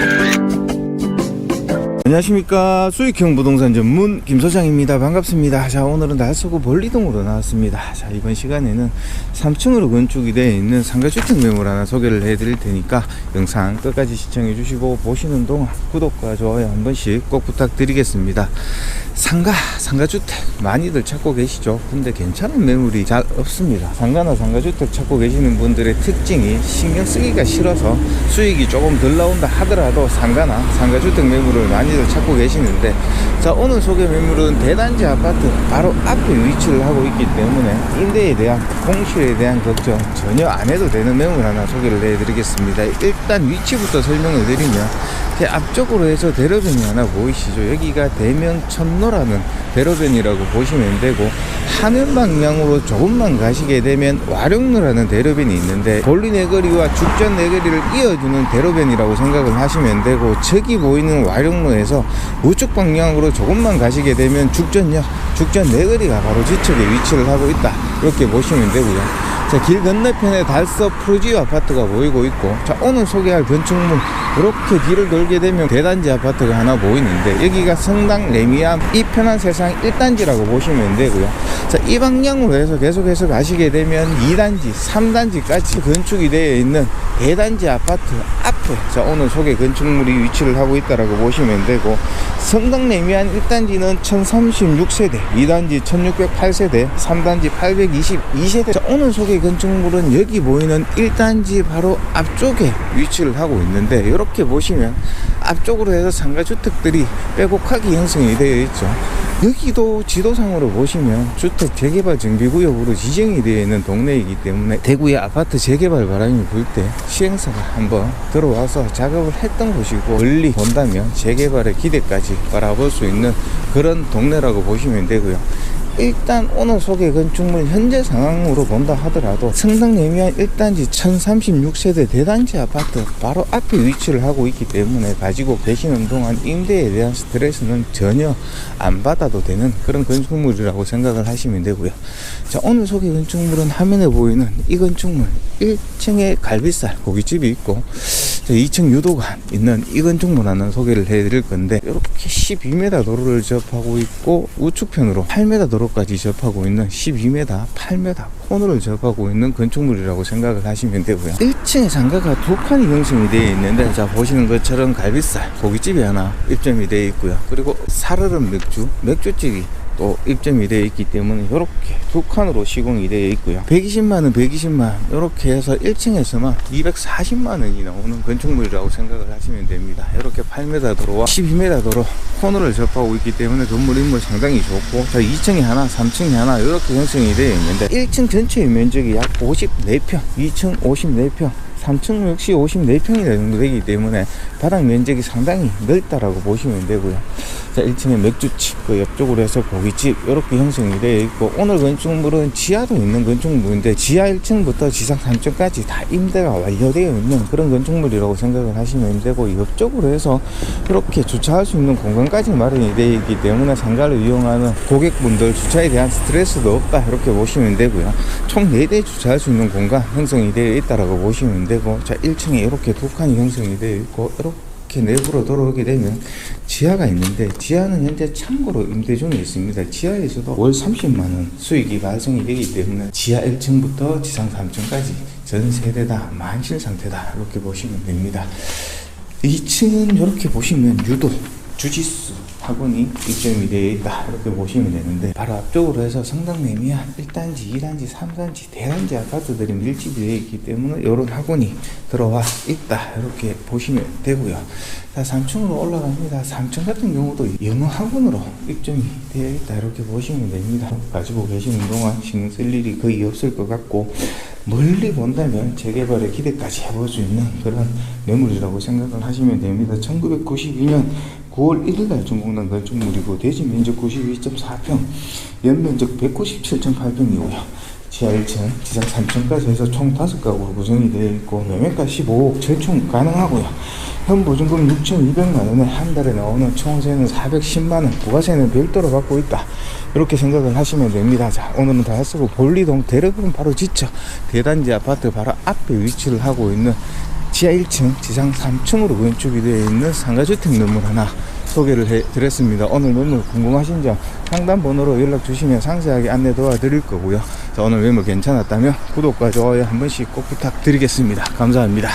Yeah. 안녕하십니까. 수익형 부동산 전문 김 소장입니다. 반갑습니다. 자 오늘은 달서구 볼리동으로 나왔습니다. 자 이번 시간에는 3층으로 건축이 되어 있는 상가주택 매물 하나 소개를 해 드릴 테니까 영상 끝까지 시청해 주시고 보시는 동안 구독과 좋아요 한 번씩 꼭 부탁드리겠습니다. 상가 상가주택 많이들 찾고 계시죠? 근데 괜찮은 매물이 잘 없습니다. 상가나 상가주택 찾고 계시는 분들의 특징이 신경 쓰기가 싫어서 수익이 조금 덜 나온다 하더라도 상가나 상가주택 매물을 많이 들 찾고 계시는데 자 오늘 소개 매물은 대단지 아파트 바로 앞에 위치를 하고 있기 때문에 임대에 대한 공실에 대한 걱정 전혀 안 해도 되는 매물 하나 소개를 해드리겠습니다. 일단 위치부터 설명을 드리면 제 앞쪽으로 해서 대로변이 하나 보이시죠? 여기가 대명 천로라는 대로변이라고 보시면 되고 하늘 방향으로 조금만 가시게 되면 와룡로라는 대로변이 있는데 볼리 내거리와 죽전 내거리를 이어주는 대로변이라고 생각을 하시면 되고 저기 보이는 와룡로에서 우측 방향으로 조금만 가시게 되면 죽전역 죽전 내거리가 바로 지척에 위치를 하고 있다 이렇게 보시면 되고요 자, 길 건너편에 달서 프로지오 아파트가 보이고 있고, 자, 오늘 소개할 건축물, 이렇게 길을 돌게 되면 대단지 아파트가 하나 보이는데, 여기가 성당 레미암 이 편한 세상 1단지라고 보시면 되고요. 자, 이 방향으로 해서 계속해서 가시게 되면 2단지, 3단지까지 건축이 되어 있는 대단지 아파트 앞에, 자, 오늘 소개 건축물이 위치를 하고 있다라고 보시면 되고, 성당 레미안 1단지는 1036세대, 2단지 1608세대, 3단지 822세대. 자, 오늘 소개 건축물은 여기 보이는 1단지 바로 앞쪽에 위치를 하고 있는데 이렇게 보시면 앞쪽으로 해서 상가주택들이 빼곡하게 형성이 되어 있죠. 여기도 지도상으로 보시면 주택 재개발 정비구역으로 지정이 되어 있는 동네이기 때문에 대구의 아파트 재개발 바람이 불 때 시행사가 한번 들어와서 작업을 했던 곳이고 멀리 본다면 재개발의 기대까지 바라볼 수 있는 그런 동네라고 보시면 되고요. 일단 오늘 소개 건축물 현재 상황으로 본다 하더라도 성당 내면 1단지 1036세대 대단지 아파트 바로 앞에 위치를 하고 있기 때문에 가지고 계시는 동안 임대에 대한 스트레스는 전혀 안 받아도 되는 그런 건축물이라고 생각을 하시면 되고요. 자 오늘 소개 건축물은 화면에 보이는 이 건축물 1층에 갈비살 고깃집이 있고 2층 유도가 있는 이 건축물 하나 소개를 해드릴 건데 이렇게 12m 도로를 접하고 있고 우측편으로 8m 도로까지 접하고 있는 12m, 8m 코너를 접하고 있는 건축물이라고 생각을 하시면 되고요. 1층에 상가가 두 칸이 형성이 되어 있는데 자 보시는 것처럼 갈비살 고깃집이 하나 입점이 되어 있고요. 그리고 살얼음 맥주, 맥주집이 또 입점이 되어 있기 때문에 이렇게 두 칸으로 시공이 되어 있고요. 120만원, 120만원 이렇게 해서 1층에서만 240만원이 나오는 건축물이라고 생각을 하시면 됩니다. 이렇게 8m 도로와 12m 도로 코너를 접하고 있기 때문에 건물 인물 상당히 좋고 자 2층에 하나, 3층에 하나 이렇게 형성이 되어 있는데 1층 전체의 면적이 약 54평, 2층 54평 3층 역시 54평이 정도 되기 때문에 바닥 면적이 상당히 넓다라고 보시면 되고요. 자, 1층에 맥주집, 그 옆쪽으로 해서 고깃집, 이렇게 형성이 되어 있고, 오늘 건축물은 지하도 있는 건축물인데, 지하 1층부터 지상 3층까지 다 임대가 완료되어 있는 그런 건축물이라고 생각을 하시면 되고, 옆쪽으로 해서 이렇게 주차할 수 있는 공간까지 마련이 되어 있기 때문에 상가를 이용하는 고객분들 주차에 대한 스트레스도 없다, 이렇게 보시면 되고요. 총 4대 주차할 수 있는 공간 형성이 되어 있다라고 보시면 되고, 자, 1층에 이렇게 두 칸이 형성이 되어 있고, 이렇게 내부로 들어오게 되면 지하가 있는데 지하는 현재 참고로 임대 중에 있습니다. 지하에서도 월 30만 원 수익이 발생이 되기 때문에 지하 1층부터 지상 3층까지 전 세대 다 만실 상태다 이렇게 보시면 됩니다. 2층은 이렇게 보시면 유도 주짓수 학원이 입점이 되어 있다 이렇게 보시면 되는데 바로 앞쪽으로 해서 성당 내미안 1단지, 2단지, 3단지, 대단지 아파트들이 밀집이 되어 있기 때문에 이런 학원이 들어와 있다 이렇게 보시면 되고요. 자 3층으로 올라갑니다. 3층 같은 경우도 영어 학원으로 입점이 되어 있다 이렇게 보시면 됩니다. 가지고 계시는 동안 신경 쓸 일이 거의 없을 것 같고 멀리 본다면 재개발의 기대까지 해볼 수 있는 그런 매물이라고 생각을 하시면 됩니다. 1992년 9월 1일 날 준공된 건축물이고 대지 면적 92.4평, 연면적 197.8평이고요. 지하 1층, 지상 3층까지 해서 총 5가구로 구성이 되어 있고 매매가 15억 절충 가능하고요. 현 보증금 6,200만 원에 한 달에 나오는 총세는 410만 원, 부가세는 별도로 받고 있다. 이렇게 생각을 하시면 됩니다. 자, 오늘은 다 쓰고 볼리동 대력은 바로 지쳐 대단지 아파트 바로 앞에 위치를 하고 있는 지하 1층, 지상 3층으로 건축이 되어 있는 상가주택 매물 하나 소개를 해드렸습니다. 오늘 매물 궁금하신 점 상담 번호로 연락 주시면 상세하게 안내 도와드릴 거고요. 자, 오늘 매물 괜찮았다면 구독과 좋아요 한 번씩 꼭 부탁드리겠습니다. 감사합니다.